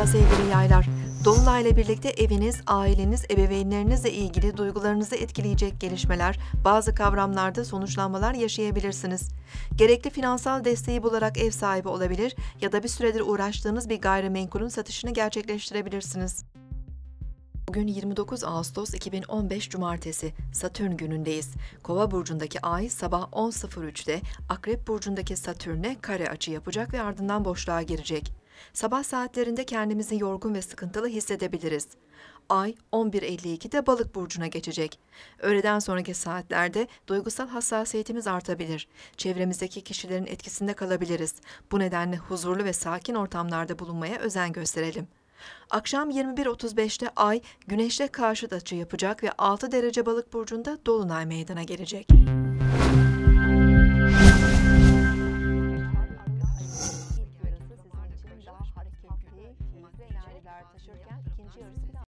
Merhaba sevgili yaylar. Dolunayla birlikte eviniz, aileniz, ebeveynlerinizle ilgili duygularınızı etkileyecek gelişmeler, bazı kavramlarda sonuçlanmalar yaşayabilirsiniz. Gerekli finansal desteği bularak ev sahibi olabilir ya da bir süredir uğraştığınız bir gayrimenkulün satışını gerçekleştirebilirsiniz. Bugün 29 Ağustos 2015 Cumartesi, Satürn günündeyiz. Kova burcundaki Ay sabah 10.03'te Akrep burcundaki Satürn'e kare açı yapacak ve ardından boşluğa girecek. Sabah saatlerinde kendimizi yorgun ve sıkıntılı hissedebiliriz. Ay 11.52'de Balık burcuna geçecek. Öğleden sonraki saatlerde duygusal hassasiyetimiz artabilir. Çevremizdeki kişilerin etkisinde kalabiliriz. Bu nedenle huzurlu ve sakin ortamlarda bulunmaya özen gösterelim. Akşam 21.35'te Ay Güneş'le karşıt açı yapacak ve 6 derece Balık burcunda dolunay meydana gelecek. ilk maddeci, vergiler taşırken ikinci yarısı biraz